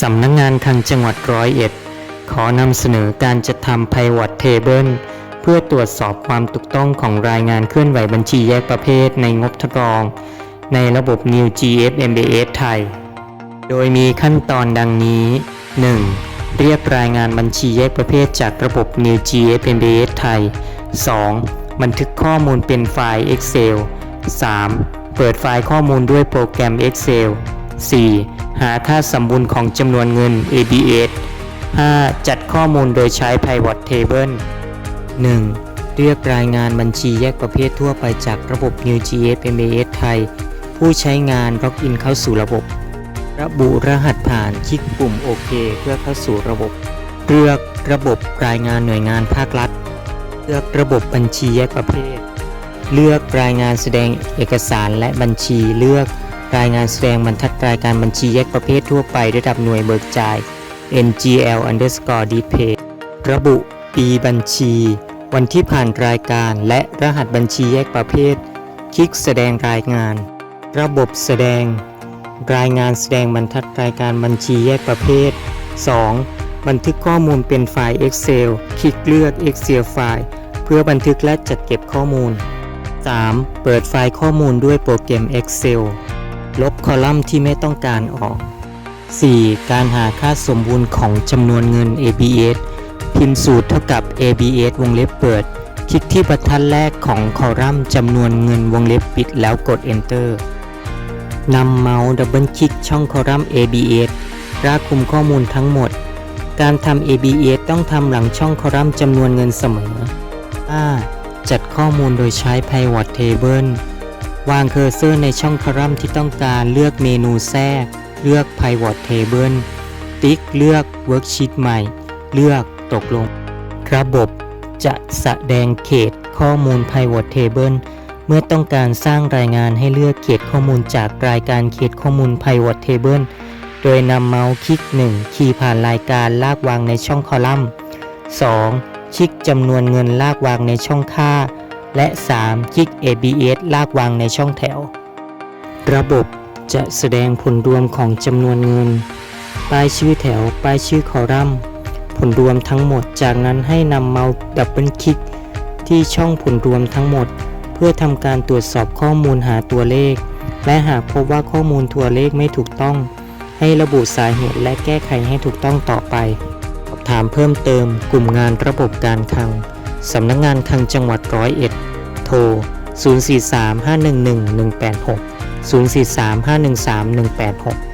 สำนักงงานคลังจังหวัดร้อยเอ็ด ขอนำเสนอการจัดทำ Pivot Table เพื่อตรวจสอบความถูกต้องของรายงานเคลื่อนไหวบัญชีแยกประเภทในงบทดลอง ในระบบ New GF MBS ไทย โดยมีขั้นตอนดังนี้ 1. เรียกรายงานบัญชีแยกประเภทจากระบบ New GF MBS ไทย 2. บันทึกข้อมูลเป็นไฟล์ Excel 3. เปิดไฟล์ข้อมูลด้วยโปรแกรม Excel 4. หาค่าสมบูรณ์ของจำนวนเงิน ABS 5. จัดข้อมูลโดยใช้ Pivot Table 1. เรียกรายงานบัญชีแยกประเภททั่วไปจากระบบ New GF MBS ไทย ผู้ใช้งานล็อกอินเข้าสู่ระบบ ระบุรหัสผ่านคลิกปุ่มโอเคเพื่อเข้าสู่ระบบ เลือกระบบรายงานหน่วยงานภาครัฐ เลือกระบบบัญชีแยกประเภท เลือกรายงานแสดงเอกสารและบัญชีเลือก รายงานแสดงบรรทัดรายการบัญชีแยกประเภททั่วไประดับหน่วยเบิกจ่าย NGL underscore detail ระบุ ปีบัญชี วันที่ผ่านรายการและรหัสบัญชีแยกประเภท คลิกแสดงรายงาน ระบบแสดง รายงานแสดงบรรทัดรายการบัญชีแยกประเภท 2. บันทึกข้อมูลเป็นไฟล์ Excel คลิกเลือก Excel ไฟล์เพื่อบันทึกและจัดเก็บข้อมูล 3. เปิดไฟล์ข้อมูลด้วยโปรแกรม Excel ลบคอลัมน์ที่ไม่ต้องการออก 4. การหาค่าสมบูรณ์ของจำนวนเงิน ABS พิมพ์สูตรเท่ากับ ABS วงเล็บเปิด คลิกที่บรรทัดแรกของคอลัมน์จำนวนเงินวงเล็บปิดแล้วกด Enter นำเมาส์ดับเบิลคลิกช่องคอลัมน์ ABS รากคุมข้อมูลทั้งหมด การทำ ABS ต้องทำหลังช่องคอลัมน์จำนวนเงินเสมอ 5. จัดข้อมูลโดยใช้ Pivot Table วางเคอร์เซอร์ในช่องคอลัมน์ที่ต้องการเลือกเมนูแทรก เลือก Pivot Table ติ๊กเลือก Worksheet ใหม่ เลือกตกลง ระบบจะแสดงเขตข้อมูล Pivot Table เมื่อต้องการสร้างรายงานให้เลือกเขตข้อมูลจากรายการเขตข้อมูล Pivot Table โดยนำเมาส์คลิก 1 คีย์ผ่านรายการลากวางในช่องคอลัมน์ 2. คลิกจำนวนเงินลากวางในช่องค่า และ 3. คลิก ABS ลากวางในช่องแถว ระบบจะแสดงผลรวมของจำนวนเงิน ป้ายชื่อแถว ป้ายชื่อคอลัมน์ ผลรวมทั้งหมด จากนั้นให้นำเมาส์ดับเบิลคลิกที่ช่องผลรวมทั้งหมด เพื่อทำการตรวจสอบข้อมูลหาตัวเลข และหากพบว่าข้อมูลตัวเลขไม่ถูกต้อง ให้ระบุสาเหตุและแก้ไขให้ถูกต้องต่อไป สอบถามเพิ่มเติมกลุ่มงานระบบการคลัง สำนักงงานคลังจังหวัดร้อยเอ็ด โทร 043 511 186 043 513 186